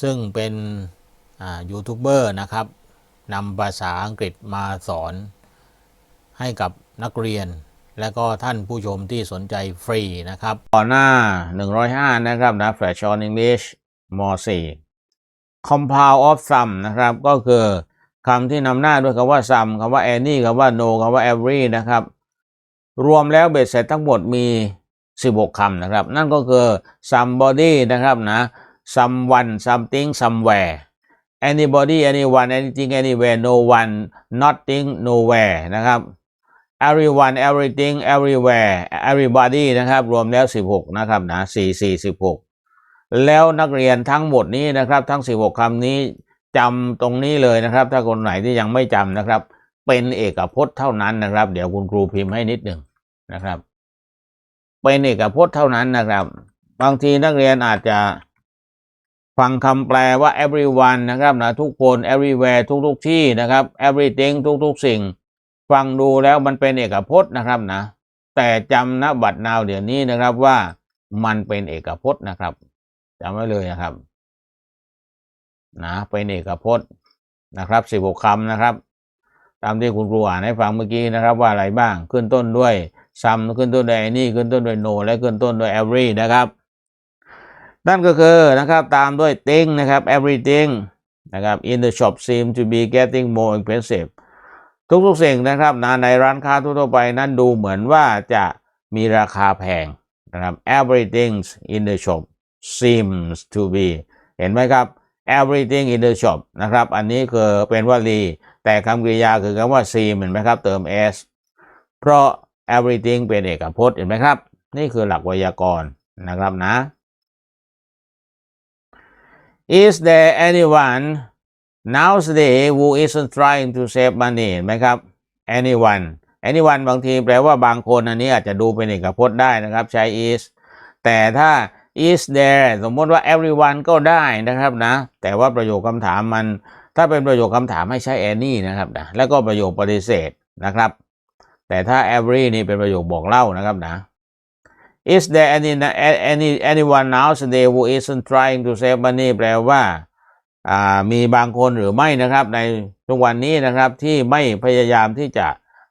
ซึ่งเป็นยูทูบเบอร์นะครับนำภาษาอังกฤษมาสอนให้กับนักเรียน และก็ท่านผู้ชมที่สนใจฟรีนะครับต่อหน้า 105 นะครับนะ Flash on English ม .4 compound of sum นะครับ ก็คือคำที่นำหน้าด้วยคำว่า sum คำว่า any คำว่า no คำว่า every นะครับ รวมแล้วเบ็ดเสร็จทั้งหมดมี 16คำนะครับ นั่นก็คือ somebody นะครับนะ someone something somewhere anybody anyone anything anywhere no one nothing nowhere นะครับ everyone everything everywhere everybody นะครับ รวมแล้ว 16 นะครับนะ4 4 16 แล้วนักเรียนทั้งหมดนี้นะครับ ทั้ง 16คำนี้จำตรงนี้เลยนะครับ ถ้าคนไหนที่ยังไม่จำนะครับ เป็นเอกพจน์เท่านั้นนะครับ เดี๋ยวคุณครูพิมพ์ให้นิดหนึ่งนะครับ เป็นเอกพจน์เท่านั้นนะครับ บางทีนักเรียนอาจจะ ฟังคำแปลว่า everyone นะครับนะทุกคน everywhere ทุกๆที่นะครับ everything ทุกๆสิ่ง ฟังดูแล้วมันเป็นเอกพจน์นะครับนะ แต่จำนะบัดนาวเดี๋ยวนี้นะครับว่ามันเป็นเอกพจน์นะครับจำไว้เลยนะครับ นะเป็นเอกพจน์นะครับสิบหกคำนะครับ ตามที่คุณครูอ่านให้ฟังเมื่อกี้นะครับว่าอะไรบ้างขึ้นต้นด้วย some ขึ้นต้นด้วย any ขึ้นต้นด้วย no และขึ้นต้นด้วย every นะครับ นั่นก็คือนะครับตามด้วย thing นะครับ everything นะครับ in the shop seem to be getting more expensive ทุกๆสิ่งนะครับนะในร้านค้าทั่วๆไปนั้นดูเหมือนว่าจะมีราคาแพงนะครับ everything in the shop seems to be เห็นไหมครับ everything in the shop นะครับ อันนี้คือเป็นวลี แต่คำกริยาคือคำว่า seem เห็นไหมครับ เติม s เพราะ everything เป็นเอกพจน์เห็นไหมครับ นี่คือหลักไวยากรณ์นะครับนะ Is there anyone nowadays who isn't trying to save money ห็นไหมครับ anyone anyone บางทีแปลว่าบางคนอันนี้อาจจะดูเป็นเอกพจน์ได้นะครับใช้ is แต่ถ้า is there สมมติว่า everyone ก็ได้นะครับนะ แต่ว่าประโยคคำถามมัน ถ้าเป็นประโยคคำถามให้ใช้ any นะครับนะแล้วก็ประโยคปฏิเสธนะครับ แต่ถ้า every นี่เป็นประโยคบอกเล่านะครับนะ Is there any any anyone nowadays who isn't trying to save money แปลว่าอ่ามีบางคนหรือไม่นะครับ ในทุกวันนี้นะครับที่ไม่พยายามที่จะ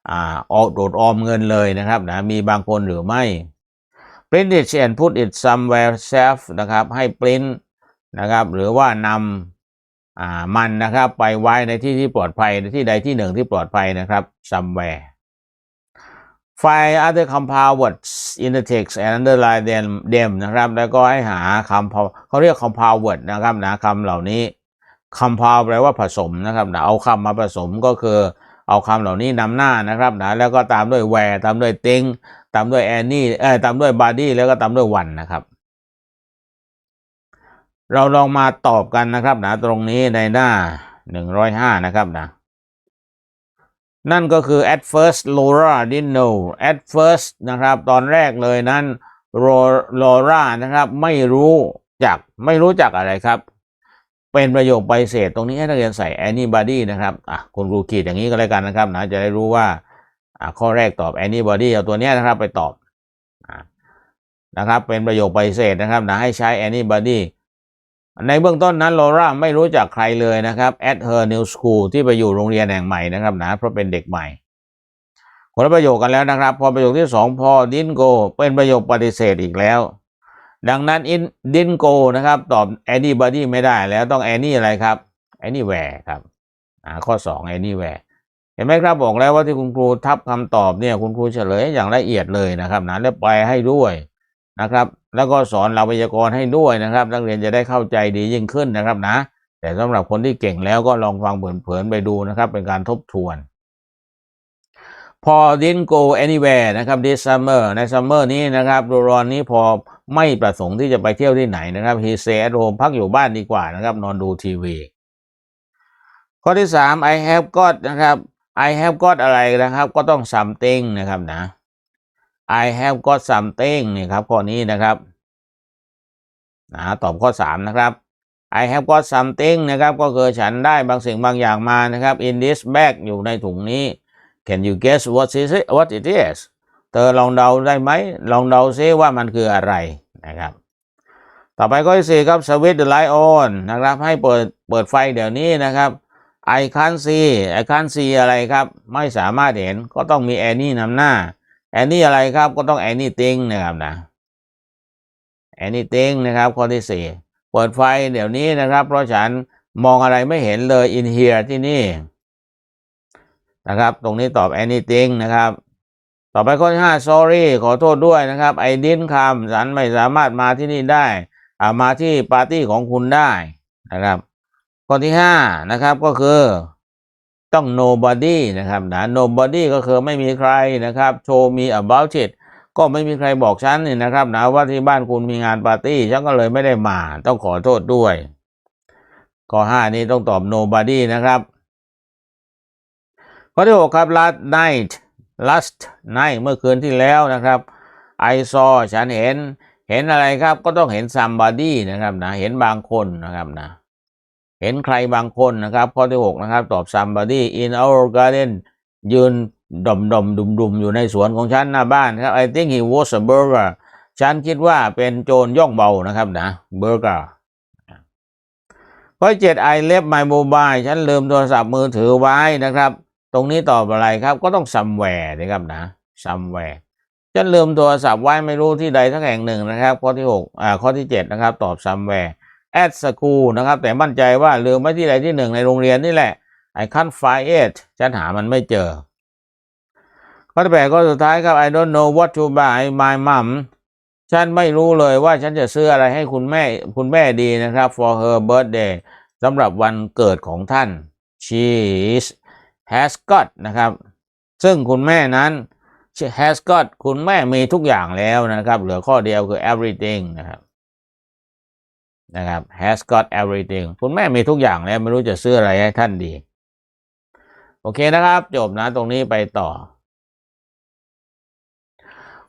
อ่าออกโดดออมเงินเลยนะครับนะมีบางคนหรือไม่ print it and put it somewhere safe นะครับให้ print นะครับหรือว่านำอ่ามันนะครับไปไว้ในที่ที่ปลอดภัยในที่ใดที่หนึ่งที่ปลอดภัยนะครับ somewhere find other compound words in the text and underline them them นะครับ แล้วก็ให้หาคำเขาเรียก compound word นะครับนะคำเหล่านี้ compound แปลว่าผสมนะครับนะเอาคำมาผสมก็คือเอาคำเหล่านี้นำหน้านะครับนะแล้วก็ตามด้วย where ตามด้วย thing ตามด้วย any เอ่อตามด้วย body แล้วก็ตามด้วย one นะครับ เราลองมาตอบกันนะครับนะตรงนี้ในหน้า 105 นะครับนะ นั่นก็คือ at first Laura didn't know at first นะครับตอนแรกเลยนั้น Laura นะครับไม่รู้จักไม่รู้จักอะไรครับ เป็นประโยคไปเศษตรงนี้ให้นักเรียนใส่ anybody นะครับอะคุณครูขีดอย่างนี้ก็แล้วกันนะครับนะจะได้รู้ว่าอ่าข้อแรกตอบ anybody เอาตัวเนี้ยนะครับไปตอบนะครับเป็นประโยคไปเศษนะครับนะให้ใช้ anybody ในเบื้องต้นนั้นโลราไม่รู้จักใครเลยนะครับ at her new school ที่ไปอยู่โรงเรียนแห่งใหม่นะครับนะเพราะเป็นเด็กใหม่คนละประโยคกันแล้วนะครับ พอประโยคที่สองพอ didn't go เป็นประโยคปฏิเสธอีกแล้ว ดังนั้น in didn't go นะครับ ตอบ anybody ไม่ได้แล้วต้อง any อะไรครับ anywhere ครับข้อสอง anywhere เห็นไหมครับบอกแล้วว่าที่คุณครูทับคำตอบเนี่ยคุณครูเฉลยอย่างละเอียดเลยนะครับนะและไปให้ด้วย นะครับ แล้วก็สอนเราพยากรณ์ให้ด้วยนะครับ นักเรียนจะได้เข้าใจดียิ่งขึ้นนะครับนะ แต่สำหรับคนที่เก่งแล้วก็ลองฟังเผินๆไปดูนะครับ เป็นการทบทวน พอ didn't go anywhere นะครับ this summer ใน summer นี้นะครับโดรอนนี้พอไม่ประสงค์ที่จะไปเที่ยวที่ไหนนะครับ he stay at home พักอยู่บ้านดีกว่านะครับ นอนดูทีวี ข้อที่สาม I have got นะครับ I have got อะไรนะครับ ก็ต้อง something นะครับนะ I have got something นี่ครับข้อนี้นะครับนะตอบข้อสามนะครับ I have got something นะครับ ก็คือฉันได้บางสิ่งบางอย่างมานะครับ in this bag อยู่ในถุงนี้ Can you guess what is it what it is เธอลองเดาได้ไหม ลองเดาซิว่ามันคืออะไรนะครับ ต่อไปข้อที่สี่ครับ switch the light on นะครับ ให้เปิดเปิดไฟเดี๋ยวนี้นะครับ I can't see I can't see อะไรครับ ไม่สามารถเห็นก็ต้องมี any นำหน้า any อะไรครับก็ต้อง anything นะครับนะ anything นะครับข้อที่สี่เปิดไฟเดี๋ยวนี้นะครับ เพราะฉันมองอะไรไม่เห็นเลย in here ที่นี่นะครับ ตรงนี้ตอบ anything นะครับ ต่อไปข้อที่ห้า sorry ขอโทษด้วยนะครับ I didn't come ฉันไม่สามารถมาที่นี่ได้อามาที่ปาร์ตี้ของคุณได้นะครับ ข้อที่ห้านะครับก็คือ ต้อง nobody นะครับนะ nobody ก็คือไม่มีใครนะครับ show me about it ก็ไม่มีใครบอกฉันนี่นะครับนะว่าที่บ้านคุณมีงานปาร์ตี้ฉันก็เลยไม่ได้มา ต้องขอโทษด้วย ข้อห้านี้ต้องตอบ nobody นะครับ ข้อที่หกครับ last night last night เมื่อคืนที่แล้วนะครับ I saw ฉันเห็น เห็นอะไรครับ ก็ต้องเห็น somebody นะครับนะ เห็นบางคนนะครับนะ เห็นใครบางคนนะครับ ข้อที่หกนะครับ ตอบ somebody in our garden ยืนดมดมดุมดุมอยู่ในสวนของฉันหน้าบ้านครับ I think he was a burglar ฉันคิดว่าเป็นโจรย่องเบานะครับนะ burglar ข้อเจ็ด I left my mobile ฉันลืมโทรศัพท์มือถือไว้นะครับ ตรงนี้ตอบอะไรครับ ก็ต้อง somewhere นะครับนะ somewhere ฉันลืมโทรศัพท์ไว้ไม่รู้ที่ใดทั้งแห่งหนึ่งนะครับ ข้อที่หกอ่าข้อที่เจ็ดนะครับ ตอบ somewhere at school นะครับ แต่มั่นใจว่าลืมไว้ที่ใดที่หนึ่งในโรงเรียนนี่แหละ I can't find it ฉันหามันไม่เจอ ข้อที่แปดข้อสุดท้ายครับ I don't know what to buy my mom ฉันไม่รู้เลยว่าฉันจะซื้ออะไรให้คุณแม่คุณแม่ดีนะครับ for her birthday สำหรับวันเกิดของท่าน she is has got นะครับ ซึ่งคุณแม่นั้น she has got คุณแม่มีทุกอย่างแล้วนะครับ เหลือข้อเดียวคือ everything นะครับ นะครับ has got everything คุณแม่มีทุกอย่างแล้วไม่รู้จะซื้ออะไรให้ท่านดี โอเคนะครับ จบนะตรงนี้ไปต่อ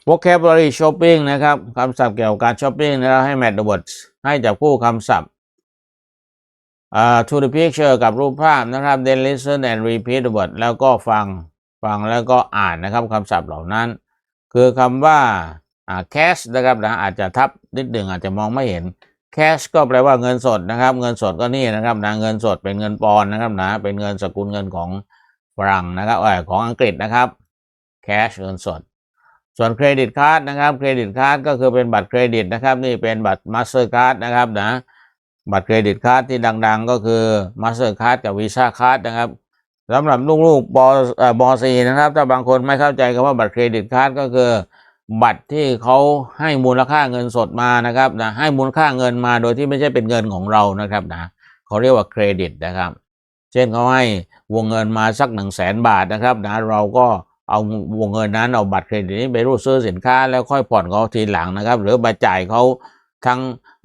vocabulary shopping นะครับคำศัพท์เกี่ยวกับการช้อปปิ้งนะครับให้ match the words ให้จับคู่คำศัพท์อ่า to the picture กับรูปภาพนะครับ then listen and repeat the word แล้วก็ฟังฟังแล้วก็อ่านนะครับคำศัพท์เหล่านั้น คือคำว่าอ่า cash นะครับนะอาจจะทับนิดหนึ่งอาจจะมองไม่เห็น cash ก็แปลว่าเงินสดนะครับ เงินสดก็นี่นะครับนะเงินสดเป็นเงินปอนด์นะครับนะเป็นเงินสกุลเงินของฝรั่งนะครับเออของอังกฤษนะครับ cash เงินสด ส่วนเครดิตการ์ดนะครับเครดิตการ์ดก็คือเป็นบัตรเครดิตนะครับ นี่เป็นบัตรมาสเตอร์การ์ดนะครับนะบัตรเครดิตการ์ดที่ดัง ๆ ก็คือมาสเตอร์การ์ดกับวีซ่าการ์ดนะครับสำหรับลูกๆปอ่อบสีนะครับ ถ้าบางคนไม่เข้าใจคำว่าบัตรเครดิตการ์ดก็คือ บัตรที่เขาให้มูลค่าเงินสดมานะครับนะให้มูลค่าเงินมาโดยที่ไม่ใช่เป็นเงินของเรานะครับนะเขาเรียกว่าเครดิตนะครับ เช่นเขาให้วงเงินมาสักหนึ่งแสนบาทนะครับนะเราก็เอาวงเงินนั้นเอาบัตรเครดิตนี้ไปรูดซื้อสินค้าแล้วค่อยผ่อนเขาทีหลังนะครับ หรือไปจ่ายเขาทั้ง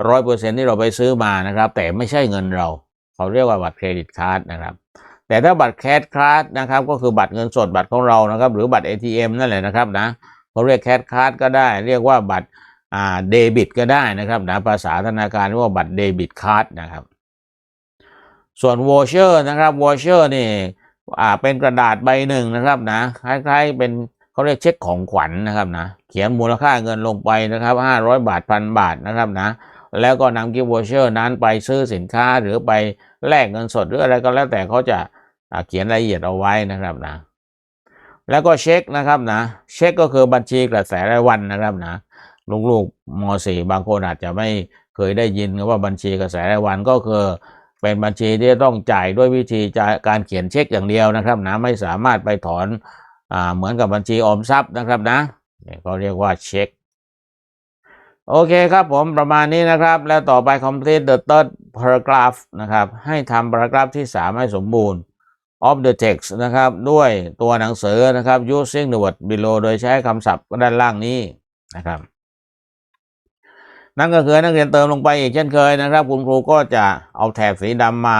ร้อยเปอร์เซ็นที่เราไปซื้อมานะครับ แต่ไม่ใช่เงินเรา เขาเรียกว่าบัตรเครดิตการ์ดนะครับ แต่ถ้าบัตรแคชการ์ดนะครับ ก็คือบัตรเงินสดบัตรของเรานะครับ หรือบัตร ATM นั่นแหละนะครับนะ เขาเรียกแคชการ์ดก็ได้ เรียกว่าบัตรเดบิตก็ได้นะครับนะภาษาธนาคารเรียกว่าบัตรเดบิตการ์ดนะครับ ส่วนวอเชอร์นะครับวอเชอร์นี่เป็นกระดาษใบหนึ่งนะครับนะคล้ายๆเป็นเขาเรียกเช็คของขวัญนะครับนะเขียนมูลค่าเงินลงไปนะครับห้าร้อยบาทพันบาทนะครับนะแล้วก็นำกิฟต์วอเชอร์นั้นไปซื้อสินค้าหรือไปแลกเงินสดหรืออะไรก็แล้วแต่เขาจะเขียนรายละเอียดเอาไว้นะครับนะ แล้วก็เช็คนะครับนะ เช็คก็คือบัญชีกระแสรายวันนะครับนะลูกๆม .4 บางคนอาจจะไม่เคยได้ยินว่าบัญชีกระแสรายวันก็คือ เป็นบัญชีที่ต้องจ่ายด้วยวิธีการเขียนเช็คอย่างเดียวนะครับนะไม่สามารถไปถอนอ่าเหมือนกับบัญชีออมทรัพย์นะครับนะเนี่ยเขาเรียกว่าเช็คโอเคครับผมประมาณนี้นะครับ แล้วต่อไป complete the third paragraph นะครับ ให้ทำ paragraph ที่ 3 ให้สมบูรณ์ of the text นะครับ ด้วยตัวหนังสือนะครับ using the word below โดยใช้คำศัพท์ด้านล่างนี้นะครับ นั่นก็คือนักเรียนเติมลงไปอีกเช่นเคยนะครับ คุณครูก็จะเอาแถบสีดำมา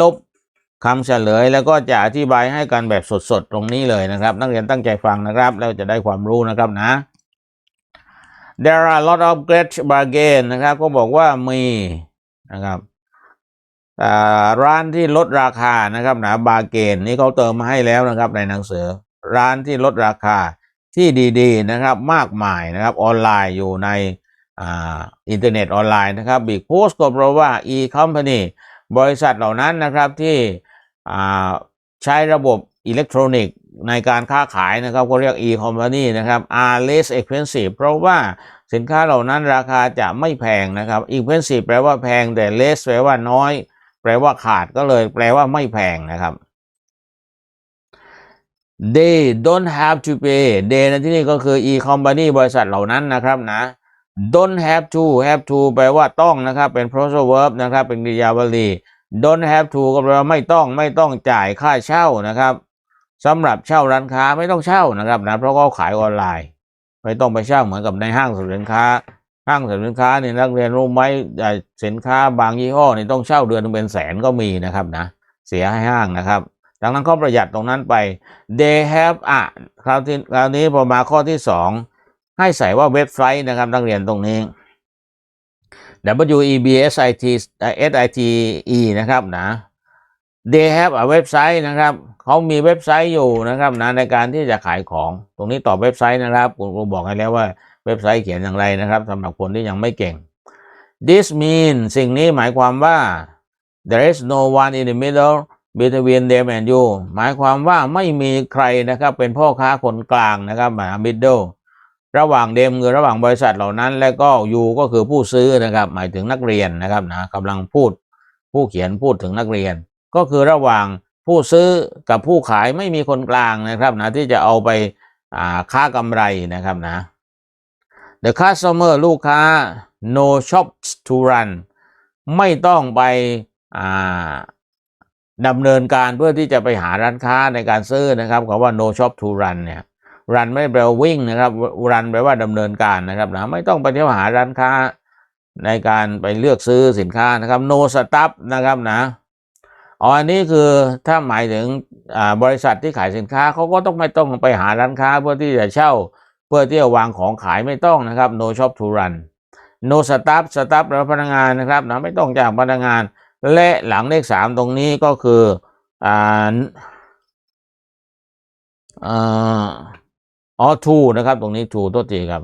ลบคำเฉลย แล้วก็จะอธิบายให้กันแบบสดๆ ตรงนี้เลยนะครับ นักเรียนตั้งใจฟังนะครับ แล้วจะได้ความรู้นะครับนะ there are a lot of great bargain นะครับ ก็บอกว่ามีนะครับ ร้านที่ลดราคานะครับนะบาเกนนี่เขาเติมมาให้แล้วนะครับในหนังสือ ร้านที่ลดราคาที่ดีๆนะครับมากมายนะครับออนไลน์อยู่ในอ่าอินเทอร์เน็ตออนไลน์นะครับ Big Post ก็เพราะว่า e-company บริษัทเหล่านั้นนะครับที่อ่าใช้ระบบอิเล็กทรอนิกส์ในการค้าขายนะครับก็เรียก e-company นะครับ are less expensive เพราะว่าสินค้าเหล่านั้นราคาจะไม่แพงนะครับ expensive แปลว่าแพงแต่ less แปลว่าน้อย แปลว่าขาดก็เลยแปลว่าไม่แพงนะครับ they don't have to pay they ในที่นี้ก็คือ e-company บริษัทเหล่านั้นนะครับนะ don't have to have to แปลว่าต้องนะครับ เป็น phrasal verb นะครับ เป็นกริยาวลี don't have to ก็แปลว่าไม่ต้องไม่ต้องจ่ายค่าเช่านะครับสำหรับเช่าร้านค้าไม่ต้องเช่านะครับนะเพราะเขาขายออนไลน์ ไม่ต้องไปเช่าเหมือนกับในห้างสรรพสินค้า ห้างสรรพสินค้าเนี่ยนักเรียนรู้ไหมอ่สินค้าบางยี่ห้อเนี่ยต้องเช่าเดือนเป็นแสนก็มีนะครับนะเสียให้ห้างนะครับ ดังนั้นเขาประหยัดตรงนั้นไป they have อะคราวที่คราวนี้พอมาข้อที่สองให้ใส่ว่าเว็บไซต์นะครับนักเรียนตรงนี้ W E B S I T S I T E นะครับนะ they have a เว็บไซต์นะครับเขามีเว็บไซต์อยู่นะครับนะในการที่จะขายของตรงนี้ตอบเว็บไซต์นะครับคุณครูบอกให้แล้วว่า เว็บไซต์เขียนอย่างไรนะครับสำหรับคนที่ยังไม่เก่ง this mean สิ่งนี้หมายความว่า there is no one in the middle between them and you หมายความว่าไม่มีใครนะครับเป็นพ่อค้าคนกลางนะครับหมา middle ระหว่างเดมคือระหว่างบริษัทเหล่านั้น และก็ยูก็คือผู้ซื้อนะครับ หมายถึงนักเรียนนะครับนะกำลังพูด ผู้เขียนพูดถึงนักเรียน ก็คือระหว่างผู้ซื้อกับผู้ขายไม่มีคนกลางนะครับนะที่จะเอาไปอ่าค่ากำไรนะครับนะ The customer ลูกค้า no shops to run ไม่ต้องไปดำเนินการเพื่อที่จะไปหาร้านค้าในการซื้อนะครับคำว่า no shop to run เนี่ย run ไม่แปลว่าวิ่งนะครับ run แปลว่าดำเนินการนะครับนะไม่ต้องไปเที่ยวหาร้านค้าในการไปเลือกซื้อสินค้านะครับ no stop นะครับนะอ๋ออันนี้คือถ้าหมายถึงบริษัทที่ขายสินค้าเขาก็ต้องไม่ต้องไปหาร้านค้าเพื่อที่จะเช่า เพื่อที่จะวางของขายไม่ต้องนะครับ no shop to run no staff staff แปลว่าพนักงานนะครับนะไม่ต้องจ้างพนักงาน และหลังเลขสามตรงนี้ก็คืออ่าอ๋อ to นะครับตรงนี้ to ตัวทีครับ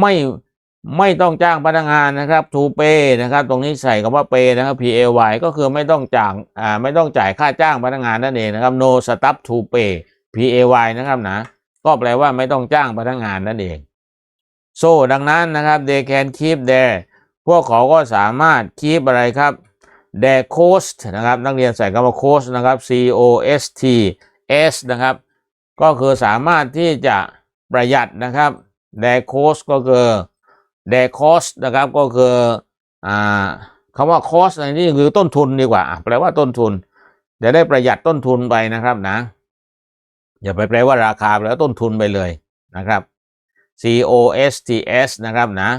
ไม่ไม่ต้องจ้างพนักงานนะครับ to pay นะครับ ตรงนี้ใส่คำว่า pay นะครับ p a y ก็คือไม่ต้องจ้างอ่าไม่ต้องจ่ายค่าจ้างพนักงานนั่นเองนะครับ no staff to pay p a y นะครับนะ ก็แปลว่าไม่ต้องจ้างพนักงานนั่นเอง so ดังนั้นนะครับ they can keep their พวกเขาก็สามารถ keep อะไรครับ their cost นะครับ นักเรียนใส่คำว่า cost นะครับ c o s t s นะครับ ก็คือสามารถที่จะประหยัดนะครับ their cost ก็คือ their cost นะครับก็คืออ่าคำว่า cost ในที่คือต้นทุนดีกว่า แปลว่าต้นทุนจะได้ประหยัดต้นทุนไปนะครับนะ อย่าไปแปลว่าราคาแปลว่าต้นทุนไปเลยนะครับ C O S T S นะครับนะ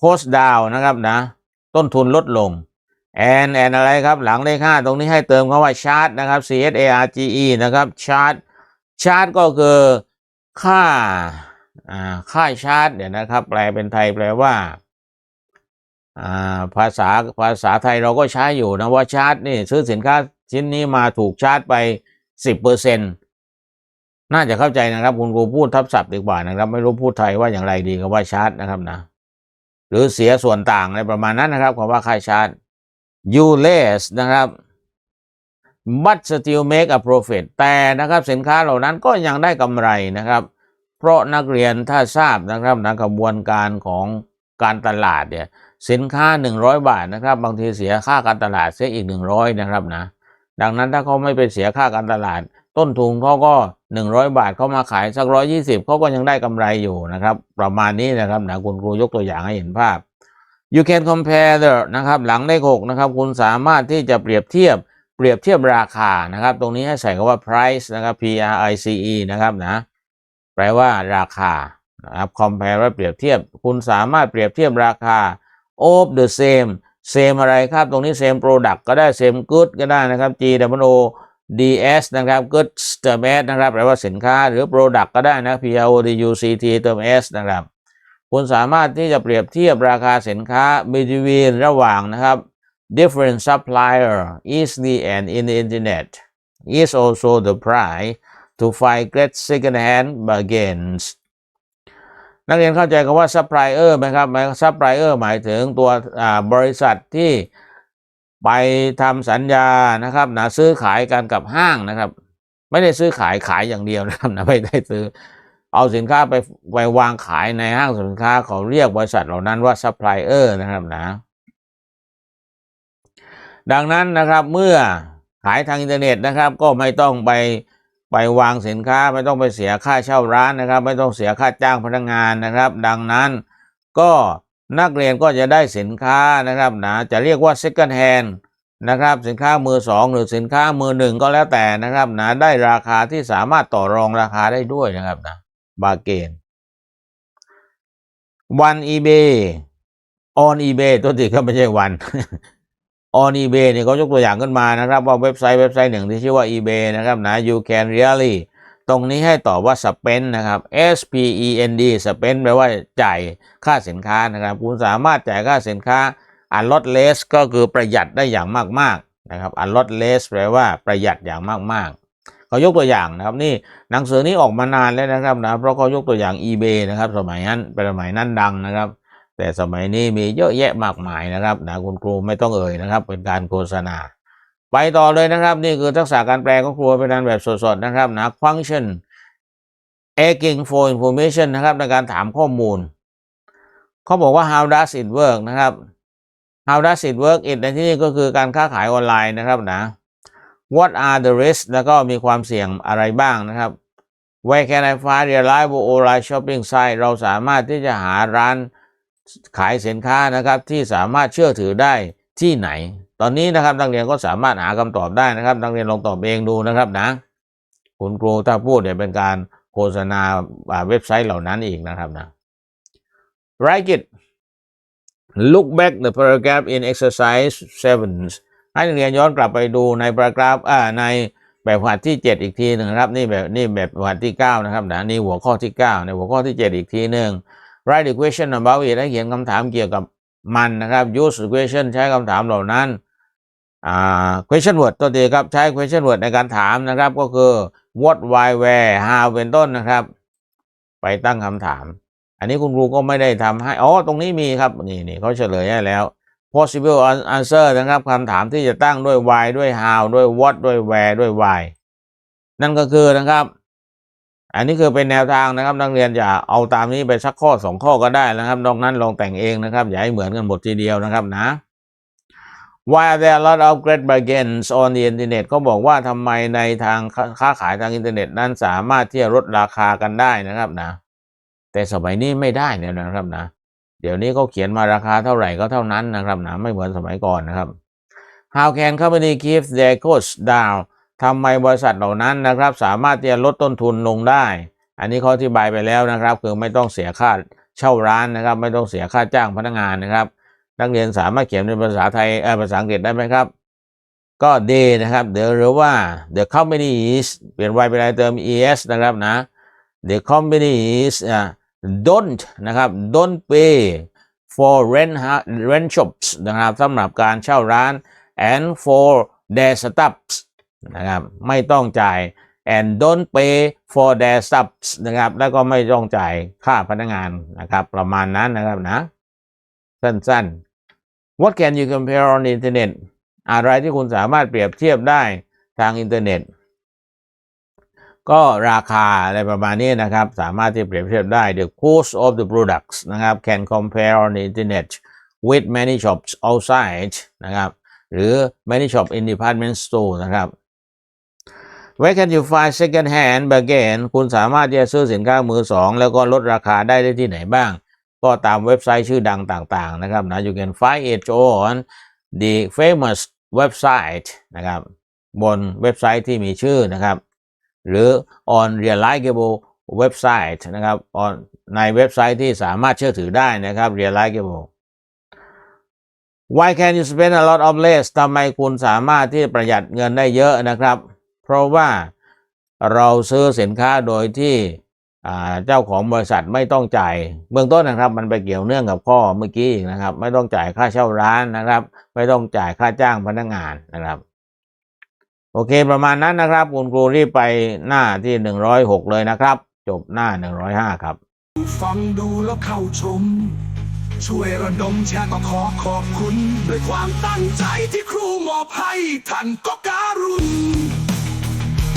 cost down นะครับนะ ต้นทุนลดลง and and อะไรครับ หลังเลขห้าตรงนี้ให้เติมคำว่า chart นะครับ C H A R G E นะครับ chart chart ก็คือค่าอ่าค่าชาร์จเดี๋ยวนะครับ แปลเป็นไทยแปลว่าอ่าภาษาภาษาไทยเราก็ใช้อยู่นะว่าชาร์จนี่ซื้อสินค้าชิ้นนี้มาถูกชาร์จไปสิบเปอร์เซ็นต์ น่าจะเข้าใจนะครับคุณครูพูดทับศัพท์ดีกว่านะครับ ไม่รู้พูดไทยว่าอย่างไรดีกับว่าชาร์จนะครับนะ หรือเสียส่วนต่างอะไรประมาณนั้นนะครับคำว่าค่าชาร์จ you less นะครับ but still make a profit แต่นะครับสินค้าเหล่านั้นก็ยังได้กำไรนะครับ เพราะนักเรียนถ้าทราบนะครับนะกระบวนการของการตลาดเนี่ยสินค้า 100 บาทนะครับ บางทีเสียค่าการตลาดเสียอีก 100 นะครับนะ ดังนั้นถ้าเขาไม่ไปเสียค่าการตลาด ต้นทุนเขาก็ 100 บาทเขามาขายสัก120เขาก็ยังได้กำไรอยู่นะครับ ประมาณนี้นะครับนะคุณครูยกตัวอย่างให้เห็นภาพ you can compare the นะครับหลังเลขหกนะครับคุณสามารถที่จะเปรียบเทียบเปรียบเทียบราคานะครับ ตรงนี้ให้ใส่คำว่า price นะครับ P R I C E นะครับนะแปลว่าราคานะครับ compare ว่าเปรียบเทียบ คุณสามารถเปรียบเทียบราคา of the same same อะไรครับ ตรงนี้ same product ก็ได้ same good ก็ได้นะครับ G W O D S นะครับ goods เติม S นะครับแปลว่าสินค้าหรือ product ก็ได้นะ P R O D U C T เติม S นะครับ คุณสามารถที่จะเปรียบเทียบราคาสินค้า between ระหว่างนะครับ different supplier easily and in the internet is also the price to find great second hand bargains นักเรียนเข้าใจคำว่าซัพพลายเออร์ไหมครับซัพพลายเออร์หมายถึงตัวบริษัทที่ ไปทำสัญญานะครับนะซื้อขายกันกับห้างนะครับ ไม่ได้ซื้อขายขายอย่างเดียวนะครับนะไม่ได้ซื้อ เอาสินค้าไปไปวางขายในห้างสินค้าเขาเรียกบริษัทเหล่านั้นว่าซัพพลายเออร์นะครับนะ ดังนั้นนะครับเมื่อขายทางอินเทอร์เน็ตนะครับ ก็ไม่ต้องไปไปวางสินค้าไม่ต้องไปเสียค่าเช่าร้านนะครับ ไม่ต้องเสียค่าจ้างพนักงานนะครับ ดังนั้นก็ นักเรียนก็จะได้สินค้านะครับนะจะเรียกว่า second hand นะครับสินค้ามือสองหรือสินค้ามือหนึ่งก็แล้วแต่นะครับนะได้ราคาที่สามารถต่อรองราคาได้ด้วยนะครับนะบาเกนวันอีเบออนอีเบตัวติก็ไม่ใช่วันออน eBay เนี่ยเขายกตัวอย่างขึ้นมานะครับ ว่าเว็บไซต์เว็บไซต์หนึ่งที่ชื่อว่า eBay นะครับนะ you can really ตรงนี้ให้ตอบว่า spend นะครับ S P E N D spend แปลว่าจ่ายค่าสินค้านะครับ คุณสามารถจ่ายค่าสินค้า a lot less ก็คือประหยัดได้อย่างมากๆนะครับ a lot less แปลว่าประหยัดอย่างมากๆเขายกตัวอย่างนะครับนี่หนังสือนี้ออกมานานแล้วนะครับนะเพราะเขายกตัวอย่าง eBay นะครับ สมัยนั้นเป็นสมัยนั้นดังนะครับ แต่สมัยนี้มีเยอะแยะมากมายนะครับนะคุณครูไม่ต้องเอ่ยนะครับ เป็นการโฆษณา ไปต่อเลยนะครับ นี่คือทักษะการแปลของครูเป็นการแบบสดๆนะครับนะ function asking for information นะครับ ในการถามข้อมูล เขาบอกว่า how does it work นะครับ how does it work it ในที่นี้ก็คือการค้าขายออนไลน์นะครับนะ what are the risks แล้วก็มีความเสี่ยงอะไรบ้างนะครับ where can I find reliable online shopping site เราสามารถที่จะหาร้านขายสินค้านะครับ ที่สามารถเชื่อถือได้ที่ไหน ตอนนี้นะครับนักเรียนก็สามารถหาคำตอบได้นะครับนักเรียนลองตอบเองดูนะครับนะคุณครูถ้าพูดเนี่ยเป็นการโฆษณาเว็บไซต์เหล่านั้นอีกนะครับนะ Write it look back the paragraph in exercise 7 ให้นักเรียนย้อนกลับไปดูใน paragraph อ่าในแบบหัดที่ 7 อีกทีหนึ่งนะครับ นี่แบบนี่แบบหัดที่ 9 นะครับนะนี่หัวข้อที่ 9 ในหัวข้อที่ 7 อีกทีหนึ่ง write the question about it ให้เขียนคำถามเกี่ยวกับมันนะครับ use the question ใช้คำถามเหล่านั้น อ่า question word ตัวเดียครับใช้ question word ในการถามนะครับ ก็คือ what why where how เป็นต้นนะครับ ไปตั้งคำถาม อันนี้คุณครูก็ไม่ได้ทำให้อ๋อตรงนี้มีครับนี่นี่เขาเฉลยให้แล้ว possible answer นะครับคำถามที่จะตั้งด้วย why ด้วย how ด้วย what ด้วย where ด้วย why นั่นก็คือนะครับ อันนี้คือเป็นแนวทางนะครับ นักเรียนอย่าเอาตามนี้ไปสักข้อสองข้อก็ได้นะครับนอกนั้นลองแต่งเองนะครับ อย่าให้เหมือนกันหมดทีเดียวนะครับนะ Why are there a lot of great bargains on the internet เขาบอกว่าทำไมในทางค้าขายทางอินเทอร์เน็ตนั้นสามารถที่จะลดราคากันได้นะครับนะ แต่สมัยนี้ไม่ได้แล้วนะครับนะ เดี๋ยวนี้เขาเขียนมาราคาเท่าไหร่ก็เท่านั้นนะครับนะไม่เหมือนสมัยก่อนนะครับ How can company keep their costs down ทำไมบริษัทเหล่านั้นนะครับ สามารถที่จะลดต้นทุนลงได้ อันนี้เขาอธิบายไปแล้วนะครับ คือไม่ต้องเสียค่าเช่าร้านนะครับ ไม่ต้องเสียค่าจ้างพนักงานนะครับ นักเรียนสามารถเขียนเป็นภาษาไทยภาษาอังกฤษได้ไหมครับ ก็ they นะครับเดี๋ยวหรือว่า the company is เปลี่ยน y เป็นอะไรเติม es นะครับนะ the company is อ่า don't นะครับ don't pay for rent rent shops นะครับสำหรับการเช่าร้าน and for their staffs นะครับไม่ต้องจ่าย and don't pay for their staffs นะครับ แล้วก็ไม่ต้องจ่ายค่าพนักงานนะครับ ประมาณนั้นนะครับนะ สั้นๆ What can you compare on the internet อะไรที่คุณสามารถเปรียบเทียบได้ทางอินเทอร์เน็ต ก็ราคาอะไรประมาณนี้นะครับ สามารถที่เปรียบเทียบได้ the cost of the products นะครับ can compare on the internet with many shops outside นะครับ หรือ many shop in department store นะครับ Where can you find second hand bargain คุณสามารถที่จะซื้อสินค้ามือสอง แล้วก็ลดราคาได้ได้ที่ไหนบ้าง ก็ตามเว็บไซต์ชื่อดังต่างๆนะครับนะ you can find it on the famous website นะครับบนเว็บไซต์ที่มีชื่อนะครับ หรือ on reliable website นะครับ on ในเว็บไซต์ที่สามารถเชื่อถือได้นะครับ reliable Why can you spend a lot of less ทำไมคุณสามารถที่ประหยัดเงินได้เยอะนะครับ เพราะว่าเราซื้อสินค้าโดยที่ เจ้าของบริษัทไม่ต้องจ่ายเบื้องต้นนะครับ มันไปเกี่ยวเนื่องกับข้อเมื่อกี้นะครับ ไม่ต้องจ่ายค่าเช่าร้านนะครับ ไม่ต้องจ่ายค่าจ้างพนักงานนะครับ โอเคประมาณนั้นนะครับ คุณครูรีบไปหน้าที่หนึ่งร้อยหกเลยนะครับ จบหน้าหนึ่งร้อยห้าครับ ฟังดูแล้วเข้าชม ช่วยระดมแชร์ก็ขอขอบคุณ ด้วยความตั้งใจที่ครูมอบให้ท่านก็การุณ